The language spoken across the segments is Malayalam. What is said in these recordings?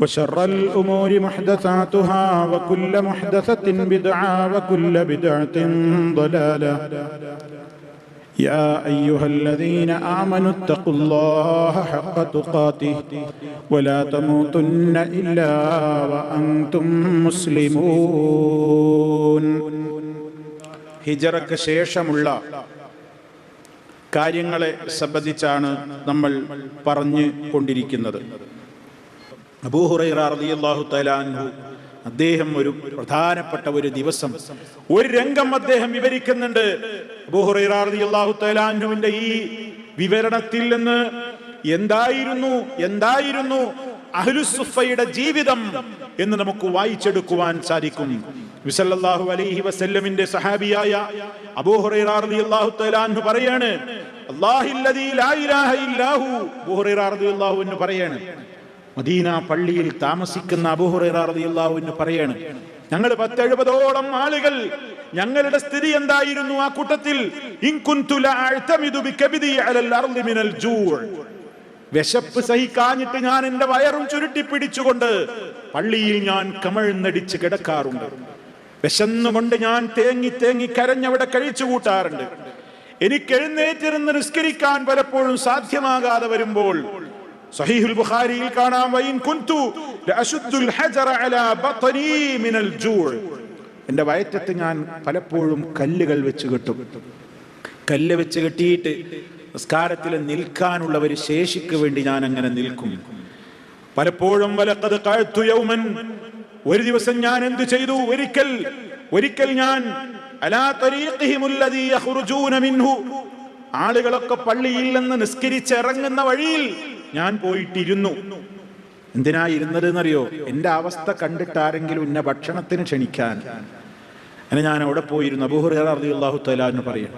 وشر الأمور محدثاتها وكل محدثة بدعة وكل بدعة ضلالة يا أيها الذين آمنوا اتقوا الله حق تقاته ولا تموتن إلا وأنتم مسلمون ഹിജറക്ക് ശേഷമുള്ള കാര്യങ്ങളെ സംബന്ധിച്ചാണ് നമ്മൾ പറഞ്ഞു കൊണ്ടിരിക്കുന്നത് അബൂഹുറൈറാഹു അദ്ദേഹം ഒരു പ്രധാനപ്പെട്ട ഒരു ദിവസം ഒരു രംഗം അദ്ദേഹം വിവരിക്കുന്നുണ്ട്. അബൂഹുറൈറാഹു ഈ വിവരണത്തിൽ നിന്ന് എന്തായിരുന്നു എന്തായിരുന്നു അഹ്ലുസുഫയുടെ ജീവിതം എന്ന് നമുക്ക് വായിച്ചെടുക്കുവാൻ സാധിക്കും. വിസല്ലാഹു അലൈഹി വസല്ലമിന്റെ സഹാബിയായ അബൂഹുറൈറാഹു തലാൻഹു പറയാണ് അള്ളാഹില്ലാഹു ലാ ഇലാഹ പറയാണ് മദീന പള്ളിയിൽ താമസിക്കുന്ന അബുഹുറു പറയാണ് ഞങ്ങൾ പത്തെഴുപതോളം ആളുകൾ ഞങ്ങളുടെ സ്ഥിതി എന്തായിരുന്നു ആ കൂട്ടത്തിൽ? വിശപ്പ് സഹിക്കാഞ്ഞിട്ട് ഞാൻ എന്റെ വയറും ചുരുട്ടി പിടിച്ചുകൊണ്ട് പള്ളിയിൽ ഞാൻ കമഴ്ന്നടിച്ച് കിടക്കാറുണ്ട്. വിശന്നുകൊണ്ട് ഞാൻ തേങ്ങി തേങ്ങി കരഞ്ഞവിടെ കഴിച്ചു കൂട്ടാറുണ്ട്. എനിക്ക് എഴുന്നേറ്റിരുന്ന് നിസ്കരിക്കാൻ പലപ്പോഴും സാധ്യമാകാതെ വരുമ്പോൾ സഹീഹുൽ ബുഖാരിയിൽ കാണാം വൈൻ കുന്തു ലഅശുദ്ദുൽ ഹജറ അലാ ബത്നി മിനൽ ജൂഅ് എന്റെ വയറ്റത്ത് ഞാൻ പലപ്പോഴും കല്ലുകൾ വെച്ച് കെട്ടും. കല്ല് വെച്ച് കെട്ടിയിട്ട് നിസ്കാരത്തിൽ നിൽക്കാനുള്ള ഒരു ശേഷിക്ക് വേണ്ടി ഞാൻ അങ്ങനെ നിൽക്കും. പലപ്പോഴും വലക്കത് ഖഅതു യൗമൻ. ഒരു ദിവസം ഞാൻ എന്തു ചെയ്തു? ഒരിക്കൽ ഒരിക്കൽ ഞാൻ ആളുകളൊക്കെ പള്ളിയിൽ നിന്ന് നിസ്കരിച്ചിറങ്ങുന്ന വഴിയിൽ ഞാൻ പോയിട്ടിരുന്നു. എന്തിനാ ഇരുന്നത് എന്നറിയോ എന്റെ അവസ്ഥ കണ്ടിട്ടാരെങ്കിലും എന്നെ ഭക്ഷണത്തിന് ക്ഷണിക്കാൻ. അങ്ങനെ ഞാൻ അവിടെ പോയിരുന്നു. അബൂഹുറാഹു തലാന്ന് പറയും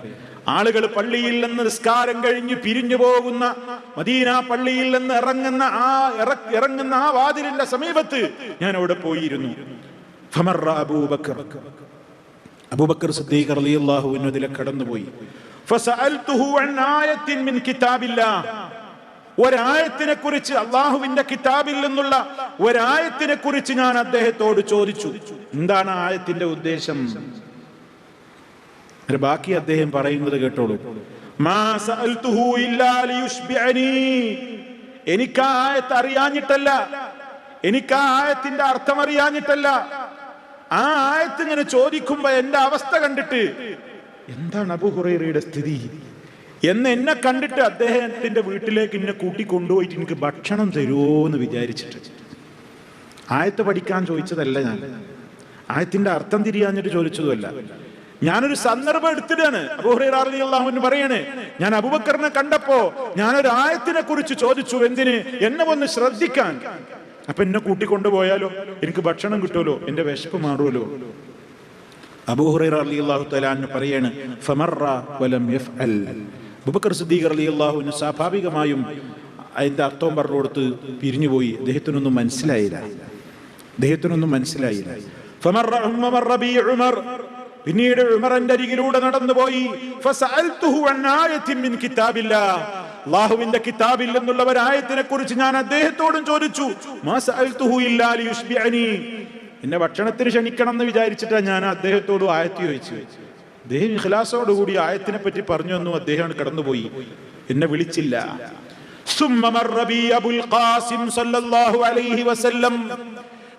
ആളുകൾ പള്ളിയിൽ നിന്ന് നിസ്കാരം കഴിഞ്ഞ് പിരിഞ്ഞു പോകുന്ന മദീന പള്ളിയിൽ നിന്ന് ഇറങ്ങുന്ന ആ ഇറങ്ങുന്ന ആ വാതിലിന്റെ സമീപത്ത് ഞാൻ അവിടെ പോയിരുന്നു. അബൂബക്കർ. അബൂബക്കർ സിദ്ദീഖ് റളിയല്ലാഹു അൻഹു കടന്നുപോയി. ഫസഅൽതുഹു മിൻ കിതാബില്ലാഹ്. ഒരായത്തിനെ കുറിച്ച് അള്ളാഹുവിന്റെ കിതാബിൽ നിന്നുള്ള ഒരായത്തിനെ കുറിച്ച് ഞാൻ അദ്ദേഹത്തോട് ചോദിച്ചു. എന്താണ് ആയത്തിന്റെ ഉദ്ദേശം? ബാക്കി അദ്ദേഹം പറയുന്നത് കേട്ടോളൂ. എനിക്ക് ആ ആയത്ത് അറിയാഞ്ഞിട്ടല്ല. എനിക്ക് ആ ആയത്തിന്റെ അർത്ഥം അറിയാഞ്ഞിട്ടല്ല. ആ ആയത്ത് ഇങ്ങനെ ചോദിക്കുമ്പോ എന്റെ അവസ്ഥ കണ്ടിട്ട് എന്താണ് അബുഹുറയുടെ സ്ഥിതി? എന്ന് എന്നെ കണ്ടിട്ട് അദ്ദേഹത്തിന്റെ വീട്ടിലേക്ക് എന്നെ കൂട്ടി കൊണ്ടുപോയിട്ട് എനിക്ക് ഭക്ഷണം തരുമോ എന്ന് വിചാരിച്ചിട്ട്. ആയത്ത് പഠിക്കാൻ ചോദിച്ചതല്ല ഞാൻ. ആയത്തിന്റെ അർത്ഥം തിരിയാഞ്ഞിട്ട് ചോദിച്ചതുമല്ല. ഞാനൊരു സന്ദർഭം എടുത്തിട്ടാണ് പറയണേ. ഞാൻ അബുബക്കറിനെ കണ്ടപ്പോ ഞാനൊരു ആയത്തിനെ കുറിച്ച് ചോദിച്ചു എന്തിന്? എന്നെ ഒന്ന് ശ്രദ്ധിക്കാൻ. അപ്പൊ എന്നെ കൂട്ടിക്കൊണ്ടുപോയാലോ? എനിക്ക് ഭക്ഷണം കിട്ടുമല്ലോ? എന്റെ വിശപ്പ് മാറുമല്ലോ? അബൂഹുറൈറ റളിയല്ലാഹു തആല പറയാണ് ഫമറ വലം യഫ്അൽ സിദ്ദീഖർ അലി അള്ളാഹുവിന് സ്വാഭാവികമായും അതിന്റെ അർത്ഥവും പറഞ്ഞു കൊടുത്ത് പിരിഞ്ഞുപോയി. അദ്ദേഹത്തിനൊന്നും മനസ്സിലായില്ല. അദ്ദേഹത്തിനൊന്നും മനസ്സിലായില്ല. പിന്നീട് ഉമറിന്റെ അരികിലൂടെ നടന്നുപോയി. അള്ളാഹുവിന്റെ കിതാബിൽ നിന്നുള്ള ഒരായത്തിനെ കുറിച്ച് ഞാൻ അദ്ദേഹത്തോടും ചോദിച്ചു. എന്നെ ഭക്ഷണത്തിന് ക്ഷണിക്കണം എന്ന് വിചാരിച്ചിട്ടാണ് ഞാൻ അദ്ദേഹത്തോട് ആയത്തി ചോദിച്ചു അദ്ദേഹം ഇഖ്ലാസോടുകൂടി ആയത്തിനെ പറ്റി പറഞ്ഞു എന്നും അദ്ദേഹം കടന്നുപോയി. എന്നെ വിളിച്ചില്ല.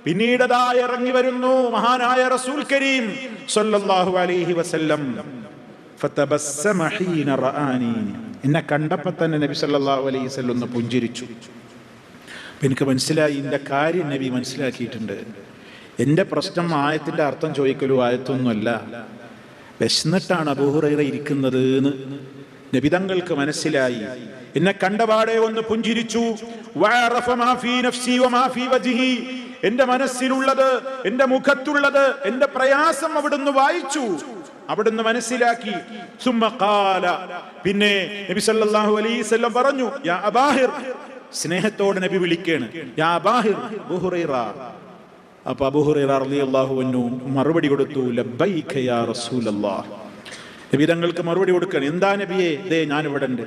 പിന്നീട് അതാ ഇറങ്ങി വരുന്നു മഹാനായ റസൂൽ കരീം സല്ലല്ലാഹു അലൈഹി വസല്ലം. ഫതബസ്സമ ഹീന റആനി. എന്നെ കണ്ടപ്പോൾ തന്നെ നബി സല്ലല്ലാഹു അലൈഹി വസല്ലം ഒന്ന് പുഞ്ചിരിച്ചു. എനിക്ക് മനസ്സിലായി എന്റെ കാര്യം നബി മനസ്സിലാക്കിയിട്ടുണ്ട്. എന്റെ പ്രശ്നം ആയത്തിന്റെ അർത്ഥം ചോദിക്കലോ ആയത്തൊന്നുമല്ല. വിശന്നിട്ടാണ് അബൂഹുറൈറ ഇരിക്കുന്നത് എന്ന് നബിതങ്ങൾക്ക് മനസ്സിലായി. എന്നെ കണ്ടപാടെ ഒന്ന് പുഞ്ചിരിച്ചു. എന്റെ മനസ്സിലുള്ളത് എന്റെ മുഖത്തുള്ളത് എന്റെ പ്രയാസം അവിടുന്ന് വായിച്ചു. അവിടുന്ന് മനസ്സിലാക്കി. സുമ്മകാല പിന്നെ നബി സല്ലല്ലാഹു അലൈഹി വസല്ലം പറഞ്ഞു യാ അബാഹിർ. സ്നേഹത്തോടെ നബി വിളിക്കേണ് യാ അബാഹിർ അബൂഹുറൈറ അപ്പൊ അബൂഹുറൈറ റളിയല്ലാഹു അൻഹു മറുപടി കൊടുത്തു ലബ്ബൈക യാ റസൂലല്ലാഹ്. നബി തങ്ങൾക്ക് മറുപടി കൊടുക്കണം എന്താ നബിയെ? ദേ ഞാൻ ഇവിടെ ഉണ്ട്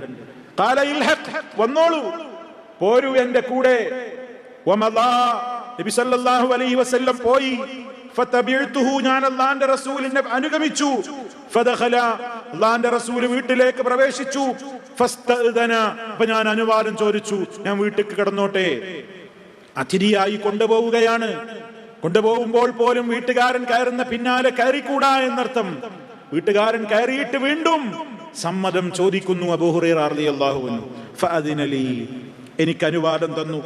വന്നോളൂ. പോരൂ എന്റെ കൂടെ. നബി സല്ലല്ലാഹു അലൈഹി വസല്ലം പോയി. ഞാൻ അള്ളാന്റെ റസൂലിനെ അനുഗമിച്ചു. അള്ളാന്റെ റസൂൽ വീട്ടിലേക്ക് പ്രവേശിച്ചു. അപ്പൊ ഞാൻ അനുവാദം ചോദിച്ചു. ഞാൻ വീട്ടിൽ കിടന്നോട്ടെ. അതിഥിയായി കൊണ്ടുപോവുകയാണ്. കൊണ്ടുപോകുമ്പോൾ പോലും വീട്ടുകാരൻ കയറുന്ന പിന്നാലെ കയറിക്കൂടാ എന്നർത്ഥം. വീട്ടുകാരൻ കയറിയിട്ട് വീണ്ടും സമ്മതം ചോദിക്കുന്നു ഫഅദിനലി എനിക്ക് അനുവാദം തന്നു.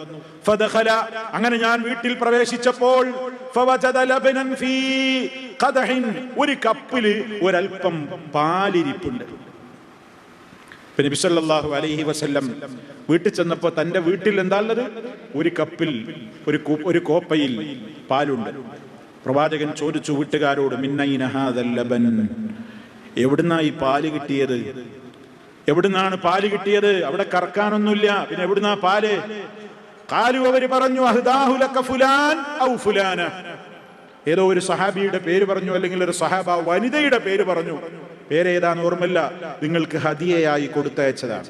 ഫദഖല അങ്ങനെ ഞാൻ വീട്ടിൽ പ്രവേശിച്ചപ്പോൾ ഒരു കപ്പിൽ ഒരൽപ്പം പാലിരിപ്പുണ്ട്. ഇപ്പൊ ബിസല്ലാഹു അലൈഹി വസല്ലം വീട്ടിൽ ചെന്നപ്പോ തന്റെ വീട്ടിൽ എന്താ ഉള്ളത് ഒരു കപ്പിൽ ഒരു ഒരു കോപ്പയിൽ പാലുണ്ട്. പ്രവാചകൻ ചോദിച്ചു വീട്ടുകാരോട് മിന്നൈന ഹാദൽ ലബൻ. എവിടുന്നാ ഈ പാൽ കിട്ടിയത്? എവിടുന്നാണ് പാൽ കിട്ടിയത്? അവിടെ കറക്കാനൊന്നുമില്ല. പിന്നെ എവിടുന്നാ പാൽ? കാലു അവർ പറഞ്ഞു ഫുലാൻ ഔ ഏതോ ഒരു സഹാബിയുടെ പേര് പറഞ്ഞു അല്ലെങ്കിൽ ഒരു സഹാബ വനിതയുടെ പേര് പറഞ്ഞു. പേരേതാന്ന് ഓർമ്മല്ല നിങ്ങൾക്ക് ഹദിയയായി കൊടുത്തയച്ചതാണ്.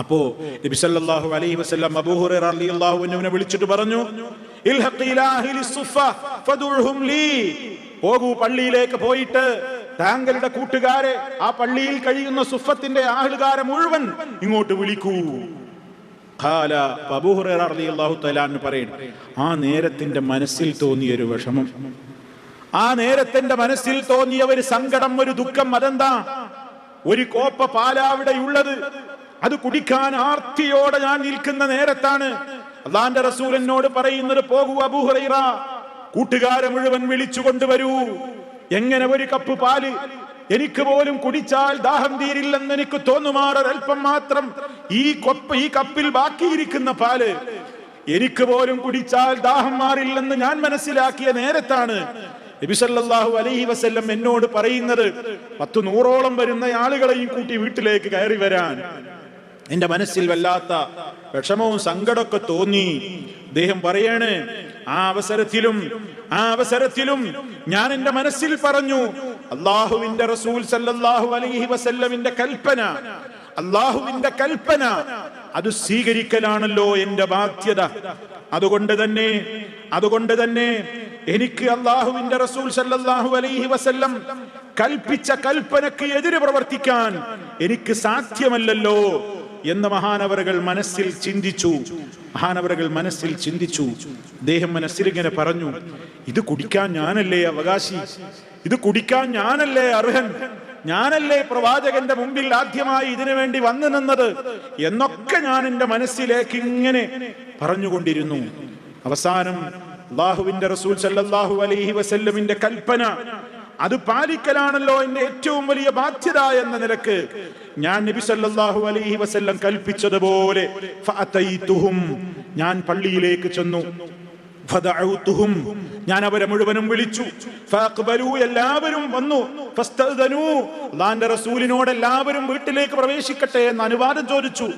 അപ്പോ നബിസല്ലാഹു അലൈഹി വസ്ലം അബൂ ഹുറൈറ റളിയല്ലാഹു അൻഹുവിനെ വിളിച്ചിട്ട് പറഞ്ഞു പോകൂ പള്ളിയിലേക്ക് പോയിട്ട് താങ്കളുടെ കൂട്ടുകാരെ ആ പള്ളിയിൽ കഴിയുന്ന സുഫത്തിന്റെ ആഹ്ലുകാരെ മുഴുവൻ ഇങ്ങോട്ട് വിളിക്കൂ. ഖാല അബൂ തലാന്ന് പറയുന്നു ആ നേരത്തിന്റെ മനസ്സിൽ തോന്നിയ ഒരു വിഷമം. ആ നേരത്തിന്റെ മനസ്സിൽ തോന്നിയ ഒരു സങ്കടം ഒരു ദുഃഖം അതെന്താ? ഒരു കോപ്പ പാലാവിടെയുള്ളത്. അത് കുടിക്കാൻ ആർത്തിയോടെ ഞാൻ നിൽക്കുന്ന നേരത്താണ്. അള്ളാന്റെ റസൂൽ പറയുന്നത് പോകൂ അബൂഹുറൈറ കൂട്ടുകാരെ മുഴുവൻ വിളിച്ചു കൊണ്ടുവരൂ. എങ്ങനെ ഒരു കപ്പ് പാൽ എനിക്ക് പോലും കുടിച്ചാൽ ദാഹം തീരില്ലെന്ന് എനിക്ക് തോന്നുമാറൊരൽപ്പം മാത്രം ഈ കൊപ്പ് ഈ കപ്പിൽ ബാക്കിയിരിക്കുന്ന പാൽ എനിക്ക് പോലും കുടിച്ചാൽ ദാഹം മാറില്ലെന്ന് ഞാൻ മനസ്സിലാക്കിയ നേരത്താണ്. നബിസല്ലാഹു അലൈഹി വസ്ല്ലം എന്നോട് പറയുന്നത് പത്തു നൂറോളം വരുന്ന ആളുകളെയും കൂട്ടി വീട്ടിലേക്ക് കയറി വരാൻ. എന്റെ മനസ്സിൽ വല്ലാത്ത വിഷമവും സങ്കടമൊക്കെ തോന്നി. അദ്ദേഹം പറയാണ് ആ അവസരത്തിലും ആ അവസരത്തിലും ഞാൻ എന്റെ മനസ്സിൽ പറഞ്ഞു അള്ളാഹുവിന്റെ റസൂൽ സല്ലല്ലാഹു അലൈഹി വസല്ലമിന്റെ കൽപ്പന അള്ളാഹുവിന്റെ കൽപ്പന അത് സ്വീകരിക്കലാണല്ലോ എന്റെ ബാധ്യത. അതുകൊണ്ട് തന്നെ അതുകൊണ്ട് തന്നെ എനിക്ക് അള്ളാഹുവിന്റെ റസൂൽ സല്ലല്ലാഹു അലൈഹി വസല്ലം കൽപ്പിച്ച കൽപ്പനക്ക് എതിര് പ്രവർത്തിക്കാൻ എനിക്ക് സാധ്യമല്ലല്ലോ എന്ന് മഹാനവറുകൾ മനസ്സിൽ ചിന്തിച്ചു. മഹാനവറുകൾ മനസ്സിൽ ചിന്തിച്ചു. അദ്ദേഹം മനസ്സിൽ ഇങ്ങനെ പറഞ്ഞു ഇത് കുടിക്കാൻ ഞാനല്ലേ അവകാശി? ഇത് കുടിക്കാൻ ഞാനല്ലേ അർഹൻ? ഞാനല്ലേ പ്രവാചകന്റെ മുമ്പിൽ ആദ്യമായി ഇതിനു വേണ്ടി വന്നു നിന്നത് എന്നൊക്കെ ഞാൻ എന്റെ മനസ്സിലേക്ക് ഇങ്ങനെ പറഞ്ഞുകൊണ്ടിരുന്നു. അവസാനം അള്ളാഹുവിന്റെ റസൂൽ സല്ലാഹു അലൈഹി വസല്ലമിന്റെ കൽപ്പന അത് പാലിക്കലാണല്ലോ എന്റെ ഏറ്റവും വലിയ ബാധ്യത എന്ന നിലയ്ക്ക് ഞാൻ നബി സല്ലല്ലാഹു അലൈഹി വസല്ലം കൽപ്പിച്ചതുപോലെ ഞാൻ പള്ളിയിലേക്ക് ചെന്നു. ഞാൻ അവരെ മുഴുവനും വിളിച്ചു. എല്ലാവരും വന്നു. റസൂലിനോട് എല്ലാവരും വീട്ടിലേക്ക് പ്രവേശിക്കട്ടെ എന്ന് അനുവാദം ചോദിച്ചു.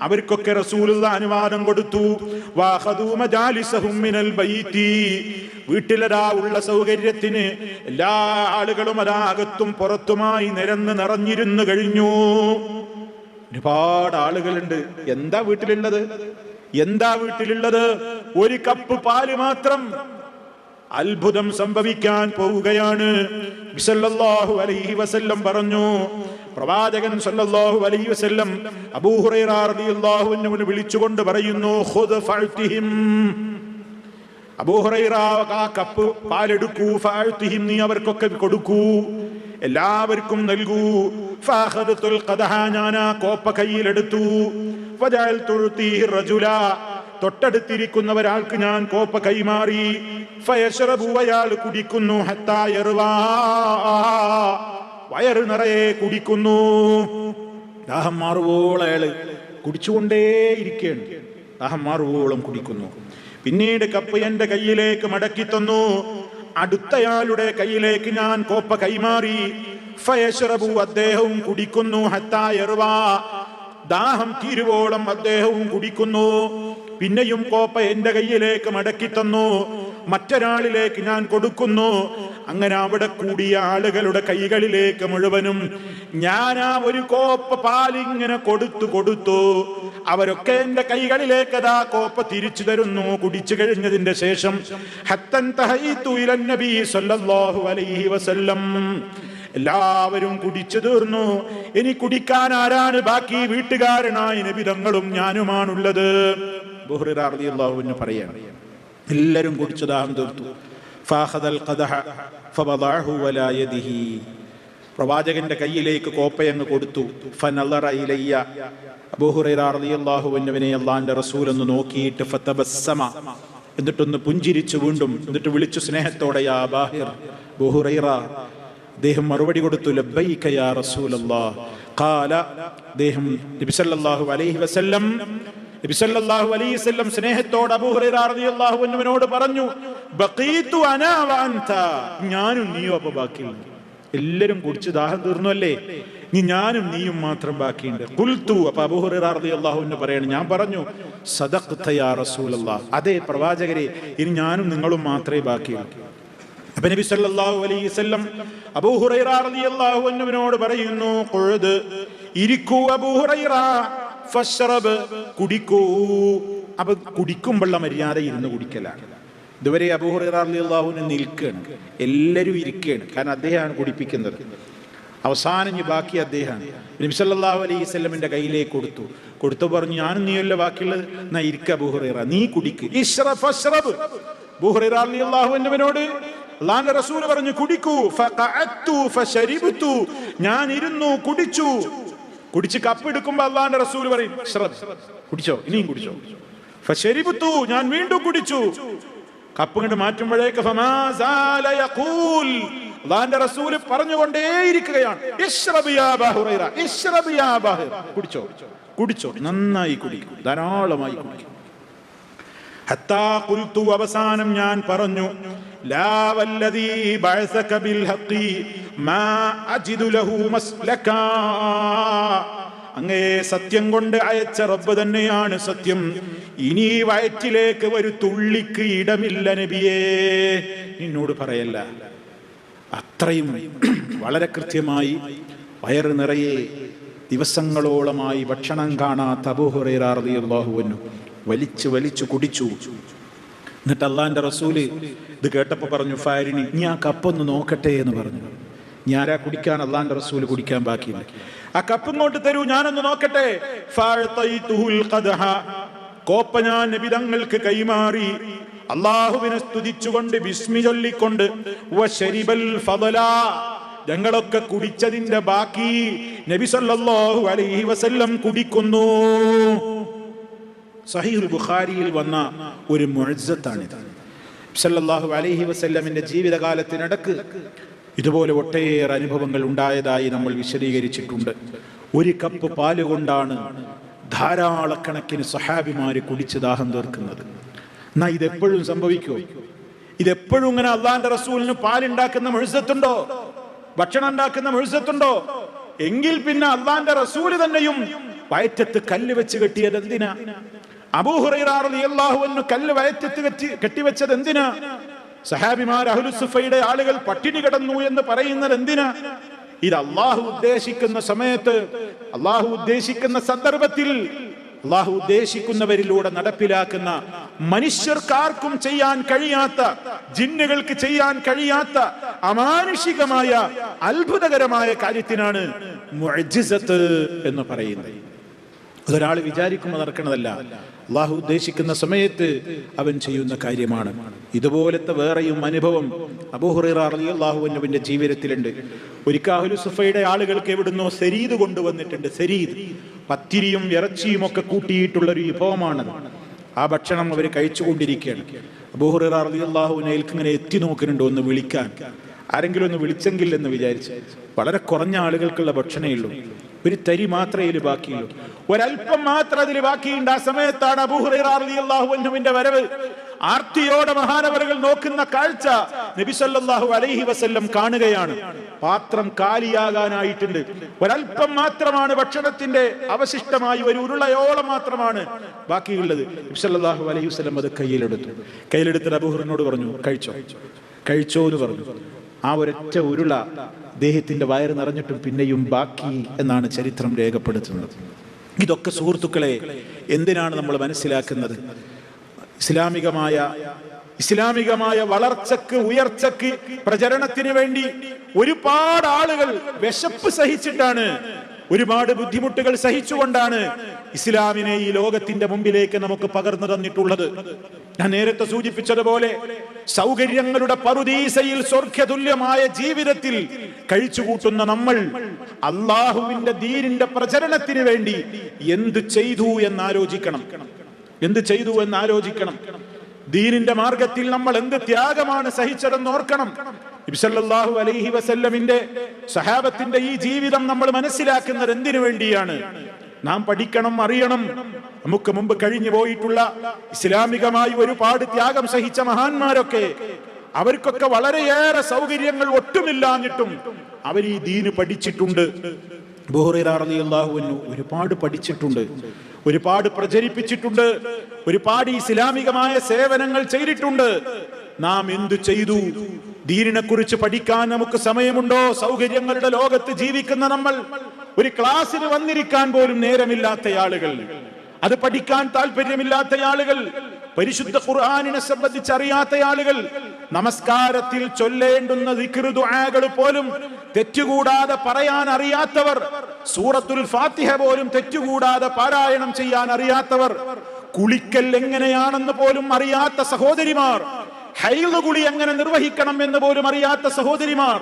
അവർക്കൊക്കെ റസൂലുള്ള അനുവാദം കൊടുത്തു. വീട്ടിലതാ ഉള്ള സൗകര്യത്തിന് എല്ലാ ആളുകളും അതാ അകത്തും പുറത്തുമായി നിരന്ന് നിറഞ്ഞിരുന്നു കഴിഞ്ഞു. ഒരുപാട് ആളുകളുണ്ട്. എന്താ വീട്ടിലുള്ളത്? എന്താ വീട്ടിലുള്ളത്? ഒരു കപ്പ് പാൽ മാത്രം. അത്ഭുതം സംഭവിക്കാൻ പോവുകയാണ്. സല്ലല്ലാഹു അലൈഹി വസല്ലം പറഞ്ഞു. പ്രവാചകൻ സല്ലല്ലാഹു അലൈഹി വസല്ലം അബൂ ഹുറൈറ റളിയല്ലാഹു വിളിച്ചുകൊണ്ട് പറയുന്നു ഖുദ് ഫഅ്തിഹിം അബൂ ആ കപ്പ് പാലെടുക്കൂ. ഫഅ്തിഹിം നീ അവർക്കൊക്കെ കൊടുക്കൂ. എല്ലാവർക്കും നൽകൂ. ഫഅഖദതുൽ ഖദഹ ഞാൻ ആ കോപ്പ കയ്യിലെടുത്തു തൊട്ടടുത്തിരിക്കുന്ന ഒരാൾക്ക് ഞാൻ കോപ്പ കൈമാറി. അയാൾ കുടിക്കുന്നു വയറ് നിറയെ കുടിക്കുന്നു. ദാഹം മാറുവോളം അയാൾ കുടിച്ചുകൊണ്ടേയിരിക്കുകയാണ് ദാഹം മാറുവോളം കുടിക്കുന്നു. പിന്നീട് കപ്പ് എന്റെ കയ്യിലേക്ക് മടക്കി തന്നു. അടുത്തയാളുടെ കയ്യിലേക്ക് ഞാൻ കോപ്പ കൈമാറി. ഫയഷറബു അദ്ദേഹവും കുടിക്കുന്നു ഹത്താ യർവാ ദാഹം തീരുവോളം അദ്ദേഹവും കുടിക്കുന്നു. പിന്നെയും കോപ്പ എന്റെ കയ്യിലേക്ക് മടക്കി തന്നു. മറ്റൊരാളിലേക്ക് ഞാൻ കൊടുക്കുന്നു. അങ്ങനെ അവിടെ കൂടിയ ആളുകളുടെ കൈകളിലേക്ക് മുഴുവനും ഞാൻ ആ ഒരു കോപ്പ പാലിങ്ങനെ കൊടുത്തു കൊടുത്തു. അവരൊക്കെ എന്റെ കൈകളിലേക്ക് അതാ കോപ്പ തിരിച്ചു തരുന്നു. കുടിച്ചു കഴിഞ്ഞതിന്റെ ശേഷം ഹത്തൻ തഹൈതു ഇലൻ നബി അലൈഹി വസല്ലം. എല്ലാവരും കുടിച്ചു തീർന്നു. ഇനി കുടിക്കാൻ ആരാണ് ബാക്കി വീട്ടുകാരനായ നബിതങ്ങളും ഞാനുമാണുള്ളത്. പറയാണ്. എല്ലാവരും കുടിച്ചു ദാഹം തീർത്തു. പ്രവാചകന്റെ കയ്യിലേക്ക് കോപ്പയങ്ങ് കൊടുത്തു. അള്ളാന്റെ റസൂൽ ഒന്ന് നോക്കിയിട്ട് എന്നിട്ടൊന്ന് പുഞ്ചിരിച്ചു വീണ്ടും എന്നിട്ട് വിളിച്ചു സ്നേഹത്തോടെ യാ ബാഹിർ ബുഹുറൈറ അദ്ദേഹം മറുപടി കൊടുത്തു അലൈഹി വസല്ലം അലൈഹി വസല്ലം സ്നേഹത്തോടെ പറഞ്ഞു ബഖീതു ഞാനും നീയും അപ്പൊ ബാക്കിയുണ്ട് എല്ലാരും കുടിച്ച് ദാഹം തീർന്നു അല്ലേ? ഇനി ഞാനും നീയും മാത്രം ബാക്കിയുണ്ട്. കുൽത്തു അപ്പൊ അബൂ ഹുറൈറ റളിയല്ലാഹു അൻഹു പറയാണ് ഞാൻ പറഞ്ഞു സദഖ്ത യാ റസൂലല്ലാഹ് അതെ പ്രവാചകരെ ഇനി ഞാനും നിങ്ങളും മാത്രമേ ബാക്കിയുള്ളൂ. അപ്പൊ സല്ലല്ലാഹു അലൈഹി വസല്ലം അബൂ ഹുറൈറ റളിയല്ലാഹു അൻഹുവിനോട് പറയുന്നു ഖുദ് ഇരിക്കൂ അബൂ ഹുറൈറ ഫശ്റബ് കുടിക്കൂ. അപ്പൊ കുടിക്കുമ്പോഴുള്ള മര്യാദ ഇരുന്ന് കുടിക്കലാണ് ഇതുവരെ അബൂ ഹുറൈറ റളിയല്ലാഹു അൻഹു നിൽക്കുകയാണ് എല്ലാവരും ഇരിക്കുകയാണ് കാരണം അദ്ദേഹമാണ് കുടിപ്പിക്കുന്നത്. അവസാനം ഈ ബാക്കി അദ്ദേഹമാണ്. നബി സല്ലല്ലാഹു അലൈഹി വസല്ലമിന്റെ കയ്യിലേക്ക് കൊടുത്തു. കൊടുത്തു പറഞ്ഞു ഞാനും നീയല്ല ബാക്കിയുള്ളത്? എന്നാ ഇരിക്ക അബൂഹുറൈറ നീ കുടിക്ക്. ഇശ്റഫ് ഫശ്റബ്. അബൂ ഹുറൈറ റളിയല്ലാഹു അൻഹുവിനോട് അള്ളാന്റെ റസൂൽ പറഞ്ഞു കുടിക്കൂ ഞാൻ ഇരുന്നു കുടിച്ചു. കുടിച്ച് കപ്പ് എടുക്കുമ്പോ അള്ളാന്റെ റസൂൽ പറയും "ഇശ്റബ്." കുടിച്ചോ? ഇനിയും കുടിച്ചോ? ഫരിപുത്തു ഞാൻ വീണ്ടും കുടിച്ചു. കപ്പ് കണ്ട് മാറ്റുമ്പോഴേക്ക്. അള്ളാന്റെ റസൂൽ പറഞ്ഞുകൊണ്ടേയിരിക്കുകയാണ് "ഇശ്റബ് യാ അബാ ഹുറൈറ, യാ അബാ കുടിച്ചോ? കുടിച്ചോ? നന്നായി കുടിക്കും ധാരാളമായി കുടിക്കും. അവസാനം ഞാൻ പറഞ്ഞു അങ്ങേ സത്യം കൊണ്ട് അയച്ച റബ്ബ് തന്നെയാണ് സത്യം. ഇനി വയറ്റിലേക്ക് ഒരു തുള്ളിക്ക് ഇടമില്ല നബിയേ. നിന്നോട് പറയല്ല അത്രയും വളരെ കൃത്യമായി വയറ് നിറയെ ദിവസങ്ങളോളമായി ഭക്ഷണം കാണാത്ത അബൂഹുറൈറാറിയാഹുവന്നു വലിച്ചു വലിച്ചു കുടിച്ചു. എന്നിട്ട് അള്ളാന്റെ റസൂൽ ഇത് കേട്ടപ്പോ പറഞ്ഞു ഫാരിനി നീ ആ കപ്പൊന്ന് നോക്കട്ടെ എന്ന് പറഞ്ഞു. ഞാനാ കുടിക്കാൻ അള്ളാന്റെ റസൂൽ കുടിക്കാൻ ബാക്കിയില്ല ആ കപ്പ് ഇങ്ങോട്ട് തരൂ ഞാനൊന്ന് നോക്കട്ടെ. കോപ്പ ഞാൻ നബിതങ്ങൾക്ക് കൈമാറി. അള്ളാഹുവിനെ സ്തുതിച്ചുകൊണ്ട് ബിസ്മി ചൊല്ലിക്കൊണ്ട് ഞങ്ങളൊക്കെ കുടിച്ചതിന്റെ ബാക്കി നബി സല്ലല്ലാഹു അലൈഹി വസല്ലം കുടിക്കുന്നു. സഹീഹുൽ ബുഖാരിയിൽ വന്ന ഒരു മുഴജത്താണിത് സല്ലല്ലാഹു അലൈഹി വസല്ലമയുടെ ജീവിതകാലത്തിനിടക്ക് ഇതുപോലെ ഒട്ടേറെ അനുഭവങ്ങൾ ഉണ്ടായതായി നമ്മൾ വിശദീകരിച്ചിട്ടുണ്ട്. ഒരു കപ്പ് പാൽ കൊണ്ടാണ് ധാരാളക്കണക്കിന് സഹാബിമാര് കുടിച്ച് ദാഹം തീർക്കുന്നത്. എന്നാ ഇതെപ്പോഴും സംഭവിക്കുമോ ഇതെപ്പോഴും ഇങ്ങനെ അള്ളാന്റെ റസൂലിന് പാലുണ്ടാക്കുന്ന മുഴുസത്തുണ്ടോ ഭക്ഷണം ഉണ്ടാക്കുന്ന മുഴുസത്തുണ്ടോ എങ്കിൽ പിന്നെ അള്ളാന്റെ റസൂൽ തന്നെയും വയറ്റത്ത് കല്ല് വെച്ച് കെട്ടിയത് എന്തിനാ? അബൂഹുറൈറാഹുവിന് കല്ല് വയറ്റത്ത് കെട്ടി കെട്ടിവെച്ചത് എന്തിനാ? സഹാബിമാർ അഹുലുസുഫയുടെ ആളുകൾ പട്ടിണി കിടന്നു എന്ന് പറയുന്നത് എന്തിനാ? ഇത് അള്ളാഹു ഉദ്ദേശിക്കുന്ന സമയത്ത് അള്ളാഹു ഉദ്ദേശിക്കുന്ന സന്ദർഭത്തിൽ അള്ളാഹു ഉദ്ദേശിക്കുന്നവരിലൂടെ നടപ്പിലാക്കുന്ന മനുഷ്യർക്കാർക്കും ചെയ്യാൻ കഴിയാത്ത ജിന്നുകൾക്ക് ചെയ്യാൻ കഴിയാത്ത അമാനുഷികമായ അത്ഭുതകരമായ കാര്യത്തിനാണ് എന്ന് പറയുന്നത്. അതൊരാൾ വിചാരിക്കുമ്പോൾ നടക്കണതല്ല അള്ളാഹു ഉദ്ദേശിക്കുന്ന സമയത്ത് അവൻ ചെയ്യുന്ന കാര്യമാണ്. ഇതുപോലത്തെ വേറെയും അനുഭവം അബൂഹുറാഹുവിന്റെ ജീവിതത്തിലുണ്ട്. ഒരിക്കാഹുലു സുഫയുടെ ആളുകൾക്ക് എവിടുന്നോ സെരീദ് കൊണ്ടുവന്നിട്ടുണ്ട്. സെരീദ് പത്തിരിയും ഇറച്ചിയും ഒക്കെ കൂട്ടിയിട്ടുള്ള ഒരു വിഭവമാണ് ആ ഭക്ഷണം അവർ കഴിച്ചുകൊണ്ടിരിക്കുകയാണ്. അബൂഹുറാഹുവിനെ ഇങ്ങനെ എത്തി നോക്കുന്നുണ്ടോ ഒന്ന് വിളിക്കാൻ. ആരെങ്കിലും ഒന്ന് വിളിച്ചെങ്കിൽ എന്ന് വിചാരിച്ച്. വളരെ കുറഞ്ഞ ആളുകൾക്കുള്ള ഭക്ഷണമേ ഉള്ളൂ. ഒരു തരി മാത്രമേ ഇതിൽ ബാക്കിയുള്ളൂ. ഒരല്പം മാത്രം അതിൽ ബാക്കിയുണ്ട്. ആ സമയത്താണ് അബൂഹുറിന്റെ വരവ്. ആർത്തിയോടെ മഹാനവറുകൾ നോക്കുന്ന കാഴ്ച നബിസല്ലാഹു അലൈഹി വസല്ലം കാണുകയാണ്. പാത്രം കാലിയാകാനായിട്ടുണ്ട്. ഒരല്പം മാത്രമാണ് ഭക്ഷണത്തിന്റെ അവശിഷ്ടമായി ഒരു ഉരുളയോളം മാത്രമാണ് ബാക്കിയുള്ളത്. നബിസല്ലാഹു അലൈഹി വസല്ലം അത് കയ്യിലെടുത്തു. കയ്യിലെടുത്തിട്ട് അബൂഹുറിനോട് പറഞ്ഞു കഴിച്ചോ? കഴിച്ചോ എന്ന് പറഞ്ഞു. ആ ഒരൊറ്റ ഉരുള ദേഹത്തിന്റെ വയറ് നിറഞ്ഞിട്ടും പിന്നെയും ബാക്കി എന്നാണ് ചരിത്രം രേഖപ്പെടുത്തുന്നത്. ഇതൊക്കെ സുഹൃത്തുക്കളെ എന്തിനാണ് നമ്മൾ മനസ്സിലാക്കുന്നത്? ഇസ്ലാമികമായ ഇസ്ലാമികമായ വളർച്ചക്ക് ഉയർച്ചക്ക് പ്രചരണത്തിന് വേണ്ടി ഒരുപാട് ആളുകൾ വിശപ്പ് സഹിച്ചിട്ടാണ് ഒരുപാട് ബുദ്ധിമുട്ടുകൾ സഹിച്ചുകൊണ്ടാണ് ഇസ്ലാമിനെ ഈ ലോകത്തിന്റെ മുമ്പിലേക്ക് നമുക്ക് പകർന്നു തന്നിട്ടുള്ളത്. ഞാൻ നേരത്തെ സൂചിപ്പിച്ചതുപോലെ സൗകര്യങ്ങളുടെ പറുദീസയിൽ സ്വർഗതുല്യമായ ജീവിതത്തിൽ കഴിച്ചുകൂട്ടുന്ന നമ്മൾ അള്ളാഹുവിന്റെ ദീനിന്റെ പ്രചരണത്തിന് വേണ്ടി എന്ത് ചെയ്തു എന്ന് ആലോചിക്കണം എന്ത് ചെയ്തു എന്ന് ആലോചിക്കണം ദീനിന്റെ മാർഗത്തിൽ നമ്മൾ എന്ത് ത്യാഗമാണ് സഹിച്ചതെന്ന് ഓർക്കണം. ഇബ്സല്ലാഹു അലൈഹി വസല്ലമിന്റെ സഹാബത്തിന്റെ ഈ ജീവിതം നമ്മൾ മനസ്സിലാക്കുന്നത് എന്തിനു വേണ്ടിയാണ്? നാം പഠിക്കണം അറിയണം. നമുക്ക് മുമ്പ് കഴിഞ്ഞു പോയിട്ടുള്ള ഇസ്ലാമികമായി ഒരുപാട് ത്യാഗം സഹിച്ച മഹാന്മാരൊക്കെ അവർക്കൊക്കെ വളരെയേറെ സൗകര്യങ്ങൾ ഒട്ടുമില്ലാഞ്ഞിട്ടും അവർ ഈ ദീന് പഠിച്ചിട്ടുണ്ട്. ബോഹറിയാഹുവിനു ഒരുപാട് പഠിച്ചിട്ടുണ്ട് ഒരുപാട് പ്രചരിപ്പിച്ചിട്ടുണ്ട് ഒരുപാട് ഇസ്ലാമികമായ സേവനങ്ങൾ ചെയ്തിട്ടുണ്ട്. നാം എന്തു ചെയ്തു? ദീനിനെ കുറിച്ച് പഠിക്കാൻ നമുക്ക് സമയമുണ്ടോ? സൗകര്യങ്ങളുടെ ലോകത്ത് ജീവിക്കുന്ന നമ്മൾ ഒരു ക്ലാസ്സിന് വന്നിരിക്കാൻ പോലും നേരമില്ലാത്ത ആളുകൾ. അത് പഠിക്കാൻ താല്പര്യമില്ലാത്ത ആളുകൾ. പരിശുദ്ധ ഖുർആാനിനെ സംബന്ധിച്ച് അറിയാത്ത ആളുകൾ. നമസ്കാരത്തിൽ ചൊല്ലേണ്ടുന്ന ദിക്റുദുആകൾ പോലും തെറ്റുകൂടാതെ പറയാൻ അറിയാത്തവർ സൂറത്തുൽ ഫാത്തിഹ പോലും തെറ്റുകൂടാതെ പാരായണം ചെയ്യാൻ അറിയാത്തവർ കുളിക്കൽ എങ്ങനെയാണെന്ന് പോലും അറിയാത്ത സഹോദരിമാർ. ഹൈൽ കുളി എങ്ങനെ നിർവഹിക്കണം എന്ന് പോലും അറിയാത്ത സഹോദരിമാർ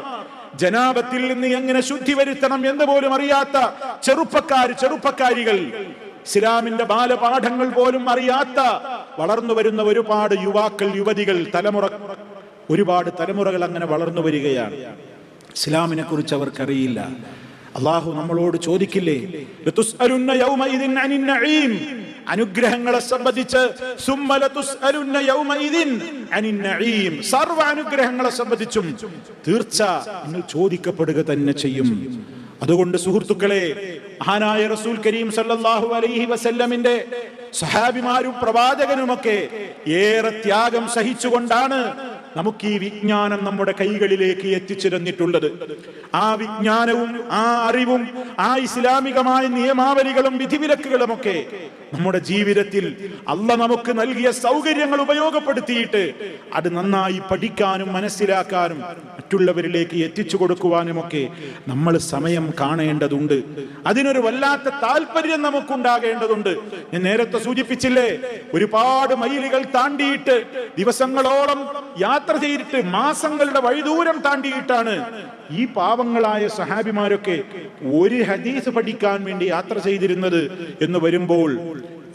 ജനാപത്തിൽ നിന്ന് എങ്ങനെ ശുദ്ധി വരുത്തണം എന്ന് പോലും അറിയാത്ത ചെറുപ്പക്കാർ ചെറുപ്പക്കാരികൾ ഇസ്ലാമിന്റെ ബാലപാഠങ്ങൾ പോലും അറിയാത്ത വളർന്നു വരുന്ന ഒരുപാട് യുവാക്കൾ യുവതികൾ തലമുറ ഒരുപാട് തലമുറകൾ അങ്ങനെ വളർന്നു വരികയാണ്. ഇസ്ലാമിനെ കുറിച്ച് അവർക്കറിയില്ല. അള്ളാഹു നമ്മളോട് ചോദിക്കില്ലേ? അനുഗ്രഹങ്ങളെ സംബന്ധിച്ച് സർവ. അനുഗ്രഹങ്ങളെ സംബന്ധിച്ചും തീർച്ച നിങ്ങൾ ചോദിക്കപ്പെടുക തന്നെ ചെയ്യും അതുകൊണ്ട് സുഹൃത്തുക്കളെ മഹാനായ റസൂൽ കരീം സല്ലല്ലാഹു അലൈഹി വസല്ലമിന്റെ സഹാബിമാരും പ്രവാചകനുമൊക്കെ ഏറെ ത്യാഗം സഹിച്ചുകൊണ്ടാണ് നമുക്ക് ഈ വിജ്ഞാനം നമ്മുടെ കൈകളിലേക്ക് എത്തിച്ചിരുന്നിട്ടുള്ളത് ആ വിജ്ഞാനവും ആ അറിവും ആ ഇസ്ലാമികമായ നിയമാവലികളും വിധിവിലക്കുകളുമൊക്കെ നമ്മുടെ ജീവിതത്തിൽ അല്ല നമുക്ക് നൽകിയ സൗകര്യങ്ങൾ ഉപയോഗപ്പെടുത്തിയിട്ട് അത് നന്നായി പഠിക്കാനും മനസ്സിലാക്കാനും മറ്റുള്ളവരിലേക്ക് എത്തിച്ചു കൊടുക്കുവാനുമൊക്കെ നമ്മൾ സമയം കാണേണ്ടതുണ്ട്. അതിനൊരു വല്ലാത്ത താല്പര്യം നമുക്കുണ്ടാകേണ്ടതുണ്ട്. ഞാൻ നേരത്തെ സൂചിപ്പിച്ചില്ലേ? ഒരുപാട് മൈലുകൾ താണ്ടിയിട്ട് ദിവസങ്ങളോളം യാത്ര ചെയ്തിട്ട് മാസങ്ങളുടെ വഴിദൂരം താണ്ടിയിട്ടാണ് ഈ പാവങ്ങളായ സഹാബിമാരൊക്കെ ഒരു ഹദീസ് പഠിക്കാൻ വേണ്ടി യാത്ര ചെയ്തിരുന്നത് എന്ന് വരുമ്പോൾ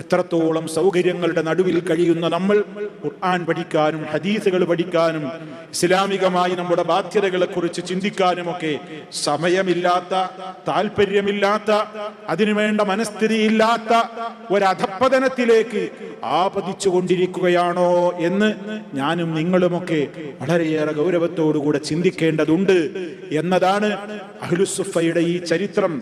എത്രത്തോളം സൗകര്യങ്ങളുടെ നടുവിൽ കഴിയുന്ന നമ്മൾ ഖുർആൻ പഠിക്കാനും ഹദീസുകൾ പഠിക്കാനും ഇസ്ലാമികമായി നമ്മുടെ ബാധ്യതകളെ കുറിച്ച് ചിന്തിക്കാനുമൊക്കെ സമയമില്ലാത്ത താല്പര്യമില്ലാത്ത അതിനുവേണ്ട മനസ്ഥിതിയില്ലാത്ത ഒരധപ്പതനത്തിലേക്ക് ആപതിച്ചു കൊണ്ടിരിക്കുകയാണോ എന്ന് ഞാനും നിങ്ങളുമൊക്കെ വളരെയേറെ ഗൗരവത്തോടുകൂടെ ചിന്തിക്കേണ്ടതുണ്ട് എന്നതാണ് അഹ്ലുസുഫയുടെ ഈ ചരിത്രം.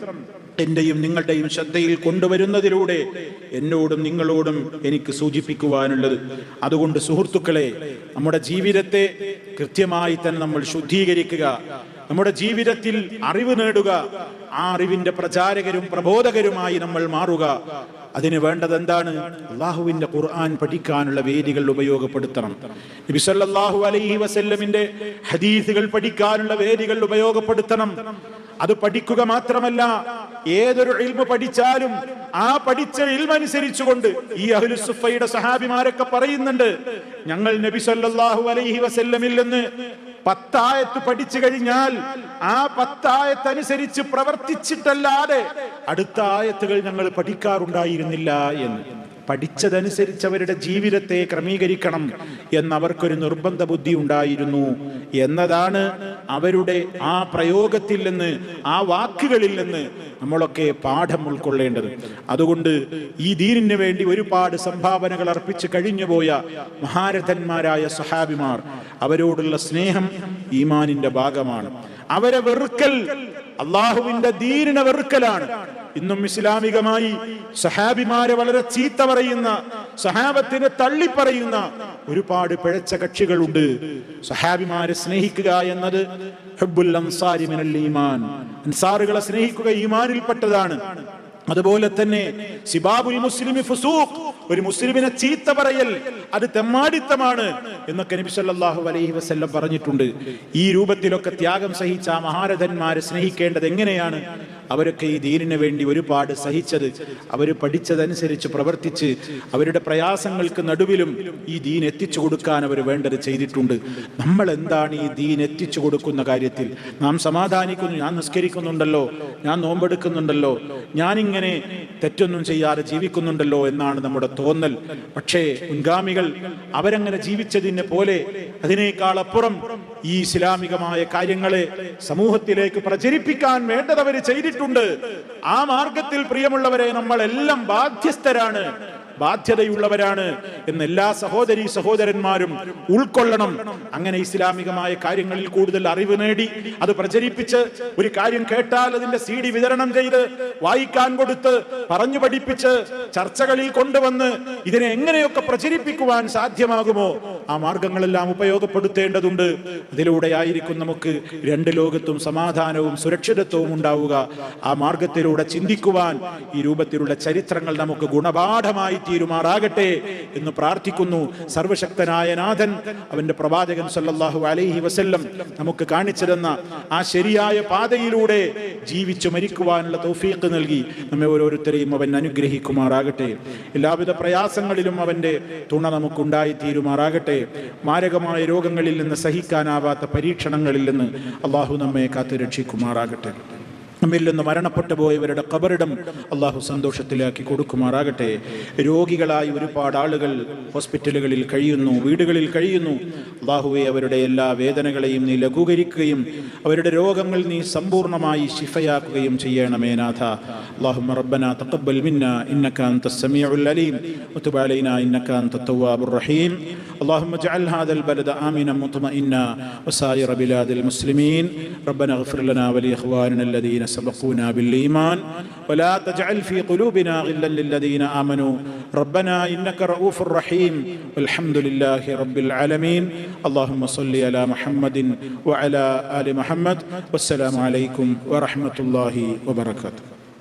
എന്റെയും നിങ്ങളുടെയും ശ്രദ്ധയിൽ കൊണ്ടുവരുന്നതിലൂടെ എന്നോടും നിങ്ങളോടും എനിക്ക് സൂചിപ്പിക്കുവാനുള്ളത്. അതുകൊണ്ട് സുഹൃത്തുക്കളെ നമ്മുടെ ജീവിതത്തെ കൃത്യമായി തന്നെ നമ്മൾ ശുദ്ധീകരിക്കുക. നമ്മുടെ ജീവിതത്തിൽ അറിവ് നേടുക. ആ അറിവിന്റെ പ്രചാരകരും പ്രബോധകരുമായി നമ്മൾ മാറുക. അതിന് വേണ്ടത് എന്താണ്? അള്ളാഹുവിന്റെ ഖുർആൻ പഠിക്കാനുള്ള വേദികൾ ഉപയോഗപ്പെടുത്തണം. നബി സല്ലല്ലാഹു അലൈഹി വസല്ലമിന്റെ ഹദീസുകൾ പഠിക്കാനുള്ള വേദികൾ ഉപയോഗപ്പെടുത്തണം. അത് പഠിക്കുക മാത്രമല്ല ഏതൊരു ഇൽമ പഠിച്ചാലും ആ പഠിച്ച ഇൽമനുസരിച്ചുകൊണ്ട് ഈ അഹ്ലുസുഫയുടെ സഹാബിമാരൊക്കെ പറയുന്നുണ്ട് ഞങ്ങൾ നബി സല്ലല്ലാഹു അലൈഹി വസല്ലമിൽ നിന്ന് പത്തായത്ത് പഠിച്ചു കഴിഞ്ഞാൽ ആ പത്തായത്തനുസരിച്ച് പ്രവർത്തിച്ചിട്ടല്ലാതെ അടുത്ത ആയത്തുകൾ ഞങ്ങൾ പഠിക്കാറുണ്ടായിരുന്നില്ല എന്ന്. പഠിച്ചതനുസരിച്ച് അവരുടെ ജീവിതത്തെ ക്രമീകരിക്കണം എന്നവർക്കൊരു നിർബന്ധ ബുദ്ധി ഉണ്ടായിരുന്നു. എന്നതാണ് അവരുടെ ആ പ്രയോഗത്തിൽ നിന്ന് ആ വാക്കുകളിൽ നിന്ന് നമ്മളൊക്കെ പാഠം ഉൾക്കൊള്ളേണ്ടത്. അതുകൊണ്ട് ഈ ദീനിന് വേണ്ടി ഒരുപാട് സംഭാവനകൾ അർപ്പിച്ച് കഴിഞ്ഞുപോയ മഹാരഥന്മാരായ സഹാബിമാർ അവരോടുള്ള സ്നേഹം ഈമാനിന്റെ ഭാഗമാണ്. അവരെ വെറുക്കൽ അള്ളാഹുവിന്റെ ദീനിനെ വെറുക്കലാണ്. ഇന്നും ഇസ്ലാമികമായി സഹാബിമാരെ വളരെ ചീത്ത പറയുന്ന സഹാബത്തിനെ തള്ളിപ്പറയുന്ന ഒരുപാട് പിഴച്ച കക്ഷികളുണ്ട്. സഹാബിമാരെ സ്നേഹിക്കുക എന്നത് ഹബ്ബുൽ അൻസാരി മിനൽ ഈമാൻ. അൻസാറുകളെ സ്നേഹിക്കുക ഈമാനിൽപ്പെട്ടതാണ്. അതുപോലെ തന്നെ സിബാബുൽ മുസ്ലിമി ഫുസൂഖ് ഒരു മുസ്ലിമിനെ ചീത്ത പറയൽ അത് തെമ്മാടിത്തമാണ് എന്നൊക്കെ നബി സല്ലല്ലാഹു അലൈഹി വസല്ലം പറഞ്ഞിട്ടുണ്ട്. ഈ രൂപത്തിലൊക്കെ ത്യാഗം സഹിച്ച മഹാരഥന്മാരെ സ്നേഹിക്കേണ്ടത് എങ്ങനെയാണ്? അവരൊക്കെ ഈ ദീനിനു വേണ്ടി ഒരുപാട് സഹിച്ചത് അവർ പഠിച്ചതനുസരിച്ച് പ്രവർത്തിച്ച് അവരുടെ പ്രയാസങ്ങൾക്ക് നടുവിലും ഈ ദീൻ എത്തിച്ചു കൊടുക്കാൻ അവർ വേണ്ടത് ചെയ്തിട്ടുണ്ട്. നമ്മൾ എന്താണ് ഈ ദീൻ എത്തിച്ചു കൊടുക്കുന്ന കാര്യത്തിൽ? നാം സമാധാനിക്കുന്നു ഞാൻ നിസ്കരിക്കുന്നുണ്ടല്ലോ ഞാൻ നോമ്പെടുക്കുന്നുണ്ടല്ലോ ഞാനിങ്ങനെ തെറ്റൊന്നും ചെയ്യാതെ ജീവിക്കുന്നുണ്ടല്ലോ എന്നാണ് നമ്മുടെ തോന്നൽ. പക്ഷേ മുൻഗാമികൾ അവരങ്ങനെ ജീവിച്ചതിനെ പോലെ അതിനേക്കാൾ അപ്പുറം ഈ ഇസ്ലാമികമായ കാര്യങ്ങളെ സമൂഹത്തിലേക്ക് പ്രചരിപ്പിക്കാൻ വേണ്ടത് അവർ ചെയ്തിട്ടുണ്ട്. ആ മാർഗത്തിൽ പ്രിയമുള്ളവരെ നമ്മൾ എല്ലാം ബാധ്യസ്ഥരാണ് ബാധ്യതയുള്ളവരാണ് എന്ന് എല്ലാ സഹോദരി സഹോദരന്മാരും ഉൾക്കൊള്ളണം. അങ്ങനെ ഇസ്ലാമികമായ കാര്യങ്ങളിൽ കൂടുതൽ അറിവ് നേടി അത് പ്രചരിപ്പിച്ച് ഒരു കാര്യം കേട്ടാൽ അതിന്റെ സി ഡി വിതരണം ചെയ്ത് വായിക്കാൻ കൊടുത്ത് പറഞ്ഞു പഠിപ്പിച്ച് ചർച്ചകളിൽ കൊണ്ടുവന്ന് ഇതിനെ എങ്ങനെയൊക്കെ പ്രചരിപ്പിക്കുവാൻ സാധ്യമാകുമോ ആ മാർഗങ്ങളെല്ലാം ഉപയോഗപ്പെടുത്തേണ്ടതുണ്ട്. അതിലൂടെയായിരിക്കും നമുക്ക് രണ്ട് ലോകത്തും സമാധാനവും സുരക്ഷിതത്വവും ഉണ്ടാവുക. ആ മാർഗത്തിലൂടെ ചിന്തിക്കുവാൻ ഈ രൂപത്തിലുള്ള ചരിത്രങ്ങൾ നമുക്ക് ഗുണപാഠമായി തീരുമാറാകട്ടെ എന്ന് പ്രാർത്ഥിക്കുന്നു. സർവശക്തനായ നാഥൻ അവന്റെ പ്രവാചകൻ സല്ലാഹു അലൈഹി വസല്ലം നമുക്ക് കാണിച്ചിരുന്ന ആ ശരിയായ പാതയിലൂടെ ജീവിച്ചു മരിക്കുവാനുള്ള തൗഫീഖ് നൽകി. നമ്മെ ഓരോരുത്തരെയും അവൻ അനുഗ്രഹിക്കുമാറാകട്ടെ. എല്ലാവിധ പ്രയാസങ്ങളിലും അവന്റെ തുണ നമുക്കുണ്ടായി തീരുമാറാകട്ടെ. മാരകമായ രോഗങ്ങളിൽ നിന്ന് സഹിക്കാനാവാത്ത പരീക്ഷണങ്ങളിൽ നിന്ന് അള്ളാഹു നമ്മെ കാത്തു രക്ഷിക്കുമാറാകട്ടെ നമ്മിൽ നിന്ന് മരണപ്പെട്ടു പോയവരുടെ കബറിടം അള്ളാഹു സന്തോഷത്തിലാക്കി കൊടുക്കുമാറാകട്ടെ രോഗികളായി ഒരുപാട് ആളുകൾ ഹോസ്പിറ്റലുകളിൽ കഴിയുന്നു വീടുകളിൽ കഴിയുന്നു അള്ളാഹുവെ അവരുടെ എല്ലാ വേദനകളെയും നീ ലഘൂകരിക്കുകയും അവരുടെ രോഗങ്ങൾ നീ സമ്പൂർണ്ണമായി ശിഫയാക്കുകയും ചെയ്യണമേ നാഥ اللهم ربنا تقبل منا انك انت السميع العليم وتب علينا انك انت التواب الرحيم اللهم اجعل هذا البلد امنا مطمئنا وسائر بلاد المسلمين ربنا اغفر لنا ولاخواننا الذين سبقونا بالإيمان. ولا تجعل في قلوبنا غلا للذين آمنوا. ربنا إنك رؤوف رحيم. والحمد لله رب العالمين. اللهم صل على محمد وعلى آل محمد. والسلام عليكم ورحمة الله وبركاته.